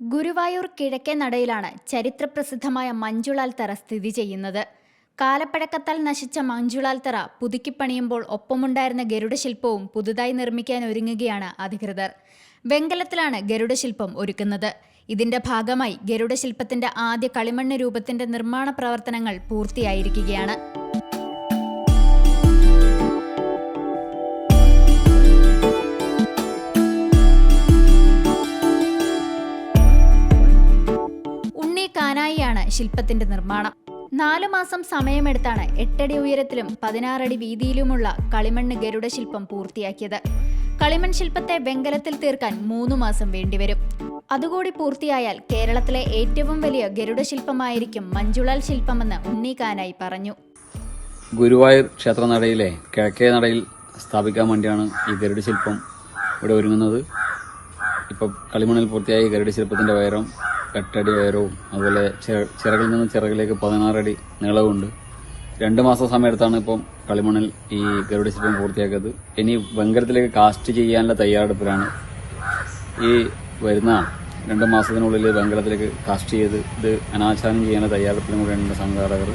ഗുരുവായൂർ കിഴക്കേ നടയിലാണ് ചരിത്രപ്രസിദ്ധമായ മഞ്ജുളാൽ തറ സ്ഥിതി ചെയ്യുന്നത്. കാലപ്പഴക്കത്താൽ നശിച്ച മഞ്ജുളാൽ തറ പുതുക്കിപ്പണിയുമ്പോൾ ഒപ്പമുണ്ടായിരുന്ന ഗരുഡശില്പവും പുതുതായി നിർമ്മിക്കാൻ ഒരുങ്ങുകയാണ് അധികൃതർ. വെങ്കലത്തിലാണ് ഗരുഡശില്പം ഒരുക്കുന്നത്. ഇതിന്റെ ഭാഗമായി ഗരുഡശില്പത്തിന്റെ ആദ്യ കളിമണ്ണ് രൂപത്തിന്റെ നിർമ്മാണ പ്രവർത്തനങ്ങൾ പൂർത്തിയായിരിക്കുകയാണ്. ശില്പത്തിന്റെ നിർമ്മാണം. നാലു മാസം സമയമെടുത്താണ് എട്ടടി ഉയരത്തിലും പതിനാറടി വീതിയിലുമുള്ള കളിമണ്ണ് ഗരുഡ ശില്പം പൂർത്തിയാക്കിയത്. കളിമൺ ശില്പത്തെ വെങ്കലത്തിൽ തീർക്കാൻ മൂന്നു മാസം വേണ്ടിവരും. അതുകൂടി പൂർത്തിയായാൽ കേരളത്തിലെ ഏറ്റവും വലിയ ഗരുഡ ശില്പമായിരിക്കും മഞ്ജുളാൽ ശില്പമെന്ന് ഉണ്ണിക്കാനായി പറഞ്ഞു. ഗുരുവായൂർ ക്ഷേത്രനടയിലെ കിഴക്കേ നടയിൽ സ്ഥാപിക്കാൻ വേണ്ടിയാണ് ഈ ഗരുഡ ശില്പം ഇവിടെ ഒരുങ്ങുന്നത്. ഇപ്പം കളിമണ്ണിൽ പൂർത്തിയായ ഗരുഡ ശില്പത്തിന്റെ ഉയരം എട്ടടി ഉയരവും അതുപോലെ ചിറകിൽ നിന്ന് ചിറകിലേക്ക് പതിനാറടി നീളവുമുണ്ട്. രണ്ട് മാസം സമയത്താണ് ഇപ്പം കളിമണ്ണിൽ ഈ ഗരുഡ ശില്പം പൂർത്തിയാക്കിയത്. ഇനി വെങ്കരത്തിലേക്ക് കാസ്റ്റ് ചെയ്യാനുള്ള തയ്യാറെടുപ്പിലാണ് ഈ വരുന്ന രണ്ട് മാസത്തിനുള്ളിൽ വെങ്കലത്തിലേക്ക് കാസ്റ്റ് ചെയ്ത് ഇത് അനാച്ഛാദനം ചെയ്യാനുള്ള തയ്യാറെടുപ്പിലും കൂടെയുണ്ട് സംഘാടകർ.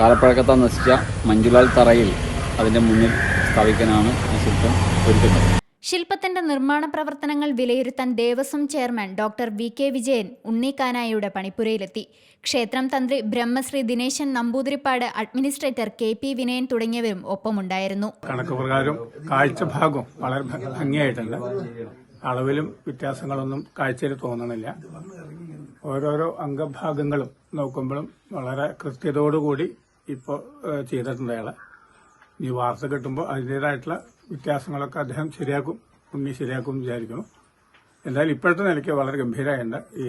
കാലപ്പഴക്കത്താൽ നശിച്ച മഞ്ജുലാൽ തറയിൽ അതിന്റെ മുന്നിൽ സ്ഥാപിക്കാനാണ് ഈ ശില്പം ഒരുക്കുന്നത്. ശില്പത്തിന്റെ നിർമ്മാണ പ്രവർത്തനങ്ങൾ വിലയിരുത്താൻ Devaswom chairman doctor V K Vijayan ഉണ്ണിക്കാനായിയുടെ പണിപ്പുരയിലെത്തി. ക്ഷേത്രം തന്ത്രി Brahmasree Dineshan Namboothiripad administrator K P Vinayan തുടങ്ങിയവരും ഒപ്പമുണ്ടായിരുന്നു. കണക്ക് പ്രകാരം കാഴ്ച ഭാഗം വളരെ ഭംഗിയായിട്ടുണ്ട്. അളവിലും വ്യത്യാസങ്ങളൊന്നും കാഴ്ചയിൽ തോന്നണില്ല. ഓരോരോ അംഗഭാഗങ്ങളും നോക്കുമ്പോഴും വളരെ കൃത്യതയോടുകൂടി ഇപ്പോൾ ചെയ്തിട്ടുണ്ട് അയാൾ. ഈ വാർത്ത കിട്ടുമ്പോൾ അതിന്റെതായിട്ടുള്ള വ്യത്യാസങ്ങളൊക്കെ അദ്ദേഹം ശരിയാക്കും ഉണ്ണി ശരിയാക്കും വിചാരിക്കുന്നു. എന്തായാലും ഇപ്പോഴത്തെ നിലയ്ക്ക് വളരെ ഗംഭീരമായുണ്ട് ഈ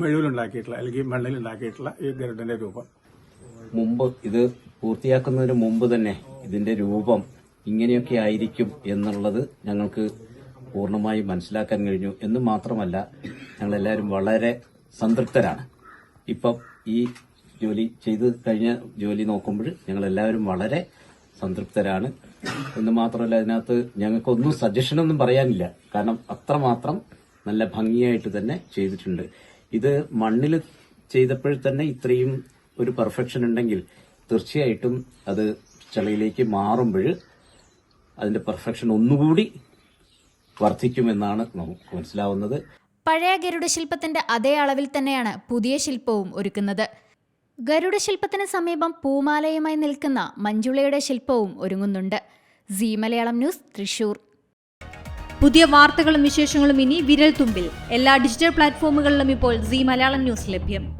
മെഴുവിലുണ്ടാക്കിയിട്ടുള്ള അല്ലെങ്കിൽ മണ്ണിലുണ്ടാക്കിയിട്ടുള്ള ഈ ഗരുഡന്റെ രൂപം. മുമ്പ് ഇത് പൂർത്തിയാക്കുന്നതിന് മുമ്പ് തന്നെ ഇതിന്റെ രൂപം ഇങ്ങനെയൊക്കെ ആയിരിക്കും എന്നുള്ളത് ഞങ്ങൾക്ക് പൂർണമായി മനസ്സിലാക്കാൻ കഴിഞ്ഞു. എന്ന് മാത്രമല്ല ഞങ്ങളെല്ലാവരും വളരെ സംതൃപ്തരാണ്. ഇപ്പം ഈ ജോലി ചെയ്ത് കഴിഞ്ഞ ജോലി നോക്കുമ്പോൾ ഞങ്ങൾ എല്ലാവരും വളരെ സംതൃപ്തരാണ്. എന്ന് മാത്രമല്ല അതിനകത്ത് ഞങ്ങൾക്കൊന്നും സജഷനൊന്നും പറയാനില്ല. കാരണം അത്രമാത്രം നല്ല ഭംഗിയായിട്ട് തന്നെ ചെയ്തിട്ടുണ്ട്. ഇത് മണ്ണിൽ ചെയ്തപ്പോൾ തന്നെ ഇത്രയും ഒരു പെർഫെക്ഷൻ ഉണ്ടെങ്കിൽ തീർച്ചയായിട്ടും അത് ചെളിയിലേക്ക് മാറുമ്പോൾ അതിന്റെ പെർഫെക്ഷൻ ഒന്നുകൂടി വർദ്ധിക്കുമെന്നാണ് നമുക്ക് മനസ്സിലാവുന്നത്. പഴയ ഗരുഡ ശില്പത്തിന്റെ അതേ അളവിൽ തന്നെയാണ് പുതിയ ശില്പവും ഒരുക്കുന്നത്. ഗരുഡ ശില്പത്തിന് സമീപം പൂമാലയുമായി നിൽക്കുന്ന മഞ്ജുളയുടെ ശില്പവും ഒരുങ്ങുന്നുണ്ട്. C Malayalam news Thrissur. പുതിയ വാർത്തകളും വിശേഷങ്ങളും ഇനി വിരൽ തുമ്പിൽ എല്ലാ ഡിജിറ്റൽ പ്ലാറ്റ്ഫോമുകളിലും ഇപ്പോൾ സി മലയാളം ന്യൂസ് ലഭ്യം.